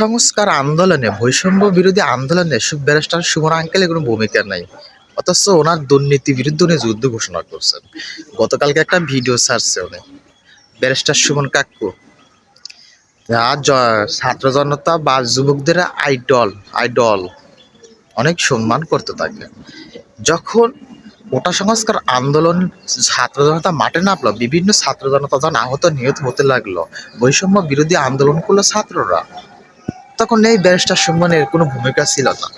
সংস্কার আন্দোলনে, বৈষম্য বিরোধী আন্দোলনে ব্যারিস্টার সুমন আঙ্কেলের কোনো ভূমিকা নাই। অথচ ওনার দুর্নীতি বিরুদ্ধে উনি যুদ্ধ ঘোষণা করছেন। গতকালকে একটা ভিডিও ছাড়ছে উনি। ব্যারিস্টার সুমন কাকু। ছাত্র জনতা বা যুবকদের আইডল আইডল। অনেক সম্মান করতে থাকে যখন কোটা সংস্কার আন্দোলন ছাত্র জনতা মাঠে নামলো, বিভিন্ন ছাত্র জনতা যখন আহত, নিহত হতে লাগল, বৈষম্য বিরোধী আন্দোলন করল ছাত্ররা। তখন এই ব্যারিস্টার সুমনের কোনো ভূমিকা ছিল না।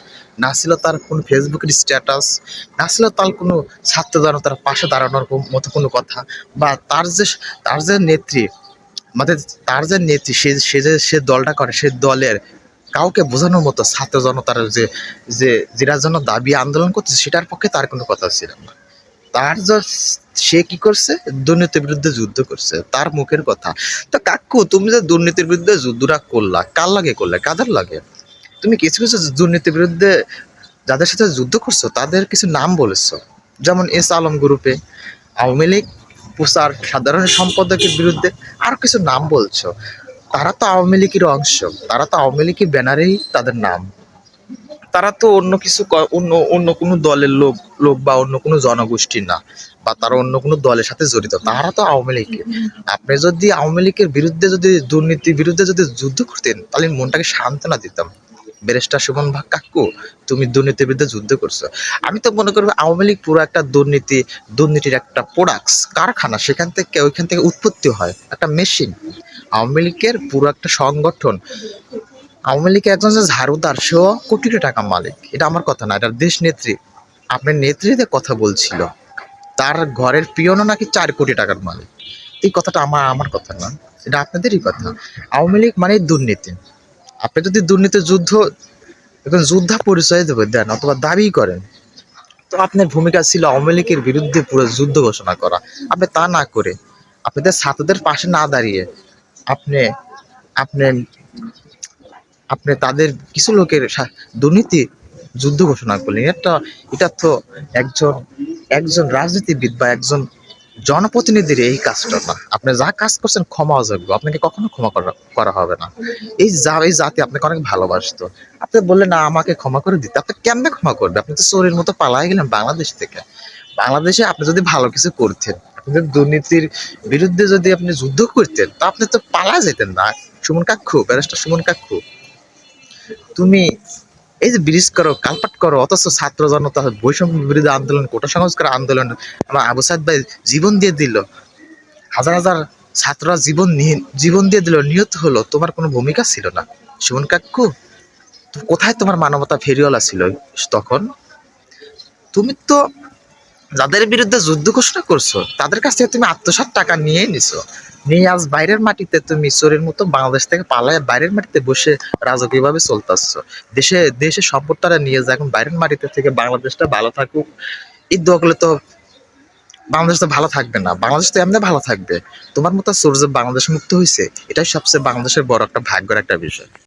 না ছিল তার কোনো ফেসবুকের স্ট্যাটাস না ছিল তার কোনো ছাত্র জনতার পাশে দাঁড়ানোর মতো কোনো কথা বা তার যে তার যে নেত্রী, আমাদের তার যে নেত্রী, সে সে যে, সে দলটা করে, সে দলের কাউকে বোঝানোর মতো ছাত্র জনতার যে যে, যেটার জন্য দাবি আন্দোলন করতেছে, সেটার পক্ষে তার কোনো কথা ছিল না। তার যে সে কি করছে? দুর্নীতির বিরুদ্ধে যুদ্ধ করছে। তার মুখের কথা। তো কাকু, তুমি যে দুর্নীতির বিরুদ্ধে যুদ্ধটা করলা, কার লাগে করলে? কাদের লাগে? তুমি কিছু কিছু দুর্নীতির বিরুদ্ধে যাদের সাথে যুদ্ধ করছ, তাদের কিছু নাম বলেছ। যেমন এস আলম গ্রুপে আওয়ামী লীগ, প্রচার, সাধারণ সম্পাদকের বিরুদ্ধে আরও কিছু নাম বলছো। তারা তো আওয়ামী লীগের অংশ। তারা তো আওয়ামী লীগের ব্যানারেই তাদের নাম। তারা তো অন্য কিছু অন্য অন্য কোনো দলের লোক লোক বা অন্য কোনো জনগোষ্ঠীর না, বা তারা অন্য কোনো দলের সাথে জড়িত। তারা তো আওয়ামী লীগের। আপনি যদি আওয়ামী লীগের বিরুদ্ধে যদি, দুর্নীতির বিরুদ্ধে যদি যুদ্ধ করতেন, তাহলে মনটাকে সান্ত্বনা দিতাম। ব্যারিস্টার সুমন ভাগ কাকু, তুমি দুর্নীতির বিরুদ্ধে যুদ্ধ করছ। আমি তো মনে করব আওয়ামী লীগ পুরো একটা দুর্নীতি, দুর্নীতির একটা প্রোডাক্টস কারখানা, সেখান থেকে, ওইখান থেকে উৎপত্তি হয়, একটা মেশিন আওয়ামী লীগের পুরো একটা সংগঠন আওয়ামী লীগের একজন যে ঝাড়ুদার, সেও কোটি কোটি টাকা মালিক। এটা আমার কথা না, এটা দেশ নেত্রী। আপনার নেত্রীদের কথা বলছিল, তার ঘরের পিয়নও নাকি চার কোটি টাকার মালিক। এই কথাটা আমার আমার কথা না, এটা আপনাদেরই কথা। আওয়ামী লীগ মানে দুর্নীতি। আপনি যদি দুর্নীতির যুদ্ধ, এখন যোদ্ধা পরিচয় দেবে, দেন, অথবা দাবি করেন, তো আপনার ভূমিকা ছিল আওয়ামী লীগের বিরুদ্ধে পুরো যুদ্ধ ঘোষণা করা। আপনি তা না করে, আপনাদের ছাত্রদের পাশে না দাঁড়িয়ে, আপনি আপনি আপনি তাদের কিছু লোকের দুর্নীতি যুদ্ধ ঘোষণা করলেন। এটা এটা তো একজন একজন রাজনীতিবিদ বা একজন জনপ্রতিনিধির এই কাজটা না। আপনি যা কাজ করছেন ক্ষমা অযোগ্য আপনাকে কখনো ক্ষমা করা হবে না। এই যা, এই জাতি আপনাকে অনেক ভালোবাসতো। আপনি বললেন, না, আমাকে ক্ষমা করে দিতে। আপনি কেমনে ক্ষমা করবে? আপনি তো চোরের মতো পালাই গেলেন বাংলাদেশ থেকে। বাংলাদেশে আপনি যদি ভালো কিছু করতেন, আপনি দুর্নীতির বিরুদ্ধে যদি আপনি যুদ্ধ করতেন, তা আপনি তো পালা যেতেন না। সুমন কাক্ষু ব্যারিস্টার সুমন কাক্ষু তুমি এই যে ব্রিজ করো, কালপাট করো, অথচ ছাত্র জনতা বৈষম্য বিরোধী আন্দোলন, কোটা সংস্কার আন্দোলন, আমার আবু সাইদ ভাই জীবন দিয়ে দিল। হাজার হাজার ছাত্ররা জীবন জীবন দিয়ে দিল, নিহত হলো, তোমার কোনো ভূমিকা ছিল না। সুমন কাকু কোথায় তোমার মানবতা ফেরিওয়ালা ছিল তখন? তুমি তো যাদের বিরুদ্ধে যুদ্ধ ঘোষণা করছ, তাদের কাছ থেকে তুমি আত্মসাৎ টাকা নিয়ে নিছো। নিয়ে আজ বাইরের মাটিতে তুমি চোরের মতো বাংলাদেশ থেকে পালায় বাইরের মাটিতে বসে রাজকীয়ভাবে চলতেছ। দেশে দেশে সম্পদটা নিয়ে যা, এখন বাইরের মাটিতে থেকে বাংলাদেশটা ভালো থাকুক। এই দোয়া তো বাংলাদেশ তো ভালো থাকবে না। বাংলাদেশ তো এমনি ভালো থাকবে। তোমার মতো সূর্য বাংলাদেশ মুক্ত হয়েছে এটাই সবচেয়ে বাংলাদেশের বড় একটা ভাগ্যের একটা বিষয়।